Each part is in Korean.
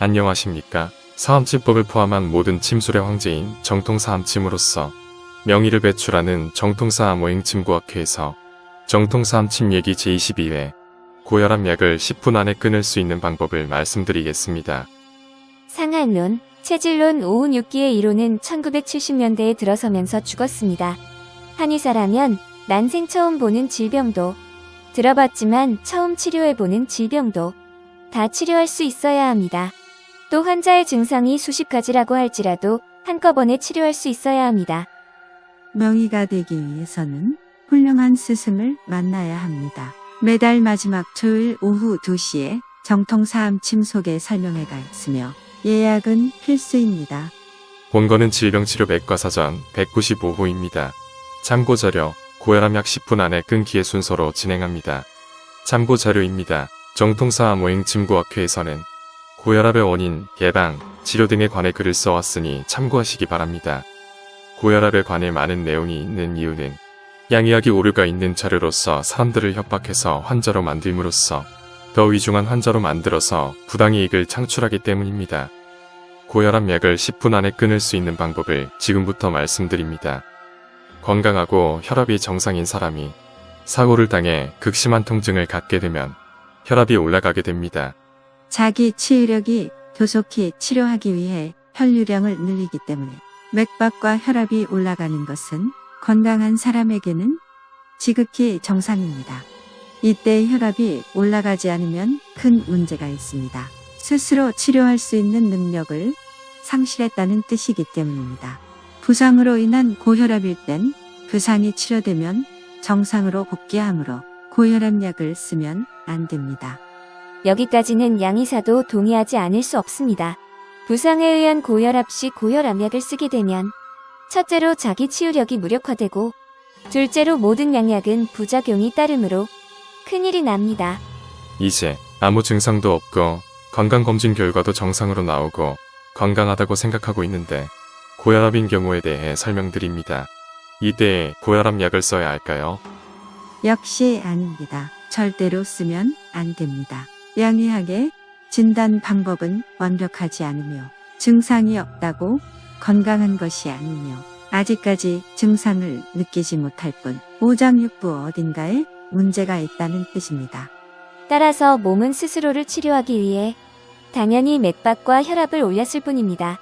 안녕하십니까. 사암침법을 포함한 모든 침술의 황제인 정통사암침으로서 명의를 배출하는 정통사암오행침구학회에서 정통사암침 얘기 제22회 고혈압 약을 10분 안에 끊을 수 있는 방법을 말씀드리겠습니다. 상한론, 체질론 오운 6기의 이론은 1970년대에 들어서면서 죽었습니다. 한의사라면 난생 처음 보는 질병도, 들어봤지만 처음 치료해보는 질병도 다 치료할 수 있어야 합니다. 또 환자의 증상이 수십 가지라고 할지라도 한꺼번에 치료할 수 있어야 합니다. 명의가 되기 위해서는 훌륭한 스승을 만나야 합니다. 매달 마지막 토요일 오후 2시에 정통사암침 속에 설명회가 있으며 예약은 필수입니다. 본거는 질병치료 백과사전 195호입니다. 참고 자료, 고혈압 약 10분 안에 끊기의 순서로 진행합니다. 참고 자료입니다. 정통사암 오행침구학회에서는 고혈압의 원인, 예방, 치료 등에 관해 글을 써왔으니 참고하시기 바랍니다. 고혈압에 관해 많은 내용이 있는 이유는 양의학이 오류가 있는 자료로서 사람들을 협박해서 환자로 만듦으로써 더 위중한 환자로 만들어서 부당이익을 창출하기 때문입니다. 고혈압 약을 10분 안에 끊을 수 있는 방법을 지금부터 말씀드립니다. 건강하고 혈압이 정상인 사람이 사고를 당해 극심한 통증을 갖게 되면 혈압이 올라가게 됩니다. 자기 치유력이 조속히 치료하기 위해 혈류량을 늘리기 때문에 맥박과 혈압이 올라가는 것은 건강한 사람에게는 지극히 정상입니다. 이때 혈압이 올라가지 않으면 큰 문제가 있습니다. 스스로 치료할 수 있는 능력을 상실했다는 뜻이기 때문입니다. 부상으로 인한 고혈압일 땐 부상이 치료되면 정상으로 복귀하므로 고혈압 약을 쓰면 안 됩니다. 여기까지는 양의사도 동의하지 않을 수 없습니다. 부상에 의한 고혈압 시 고혈압약을 쓰게 되면 첫째로 자기 치유력이 무력화되고 둘째로 모든 양약은 부작용이 따르므로 큰일이 납니다. 이제 아무 증상도 없고 건강검진 결과도 정상으로 나오고 건강하다고 생각하고 있는데 고혈압인 경우에 대해 설명드립니다. 이때 고혈압 약을 써야 할까요? 역시 아닙니다. 절대로 쓰면 안 됩니다. 양의학의 진단 방법은 완벽하지 않으며 증상이 없다고 건강한 것이 아니며 아직까지 증상을 느끼지 못할 뿐 오장육부 어딘가에 문제가 있다는 뜻입니다. 따라서 몸은 스스로를 치료하기 위해 당연히 맥박과 혈압을 올렸을 뿐입니다.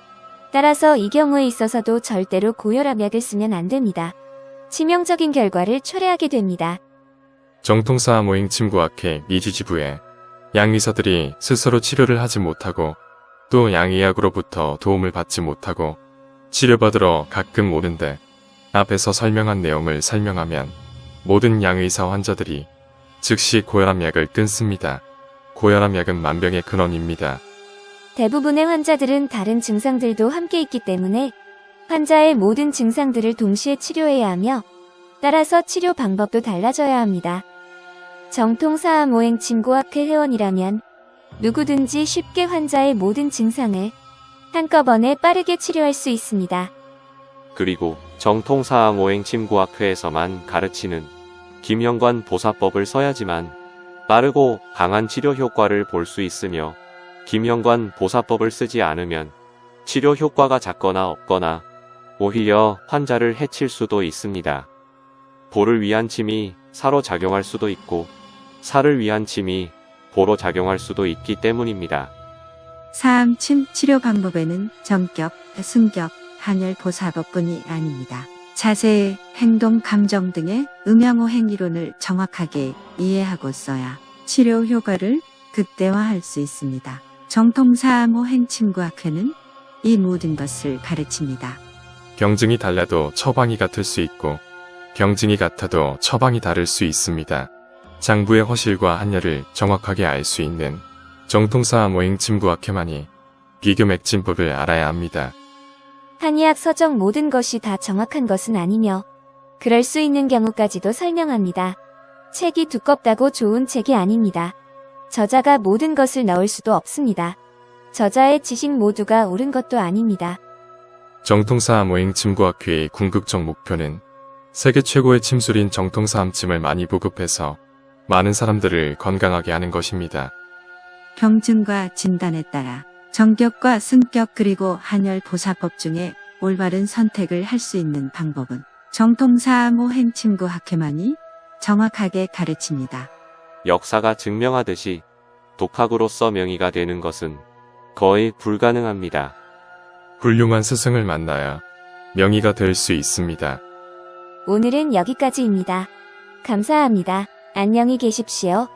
따라서 이 경우에 있어서도 절대로 고혈압약을 쓰면 안 됩니다. 치명적인 결과를 초래하게 됩니다. 정통사 모임 침구학회 미지지부에 양의사들이 스스로 치료를 하지 못하고 또 양의학으로부터 도움을 받지 못하고 치료받으러 가끔 오는데 앞에서 설명한 내용을 설명하면 모든 양의사 환자들이 즉시 고혈압 약을 끊습니다. 고혈압 약은 만병의 근원입니다. 대부분의 환자들은 다른 증상들도 함께 있기 때문에 환자의 모든 증상들을 동시에 치료해야 하며 따라서 치료 방법도 달라져야 합니다. 정통사암 오행 친구학회 회원이라면 누구든지 쉽게 환자의 모든 증상을 한꺼번에 빠르게 치료할 수 있습니다. 그리고 정통사항 오행 침구학회에서만 가르치는 김영관 보사법을 써야지만 빠르고 강한 치료 효과를 볼 수 있으며 김영관 보사법을 쓰지 않으면 치료 효과가 작거나 없거나 오히려 환자를 해칠 수도 있습니다. 보를 위한 침이 사로 작용할 수도 있고 살을 위한 침이 보로 작용할 수도 있기 때문입니다. 사암침 치료 방법에는 정격, 승격, 한열 보사법뿐이 아닙니다. 자세, 행동, 감정 등의 음양호 행이론을 정확하게 이해하고 써야 치료 효과를 극대화할 수 있습니다. 정통 사암호 행침구학회는 이 모든 것을 가르칩니다. 경증이 달라도 처방이 같을 수 있고 경증이 같아도 처방이 다를 수 있습니다. 장부의 허실과 한열을 정확하게 알 수 있는 정통사 모행 침구학회만이 비교 맥진법을 알아야 합니다. 한의학 서적 모든 것이 다 정확한 것은 아니며 그럴 수 있는 경우까지도 설명합니다. 책이 두껍다고 좋은 책이 아닙니다. 저자가 모든 것을 넣을 수도 없습니다. 저자의 지식 모두가 옳은 것도 아닙니다. 정통사 모행 침구학회의 궁극적 목표는 세계 최고의 침술인 정통사 암침을 많이 보급해서 많은 사람들을 건강하게 하는 것입니다. 병증과 진단에 따라 정격과 승격 그리고 한열 보사법 중에 올바른 선택을 할 수 있는 방법은 정통사항호 행침구 학회만이 정확하게 가르칩니다. 역사가 증명하듯이 독학으로서 명의가 되는 것은 거의 불가능합니다. 훌륭한 스승을 만나야 명의가 될 수 있습니다. 오늘은 여기까지입니다. 감사합니다. 안녕히 계십시오.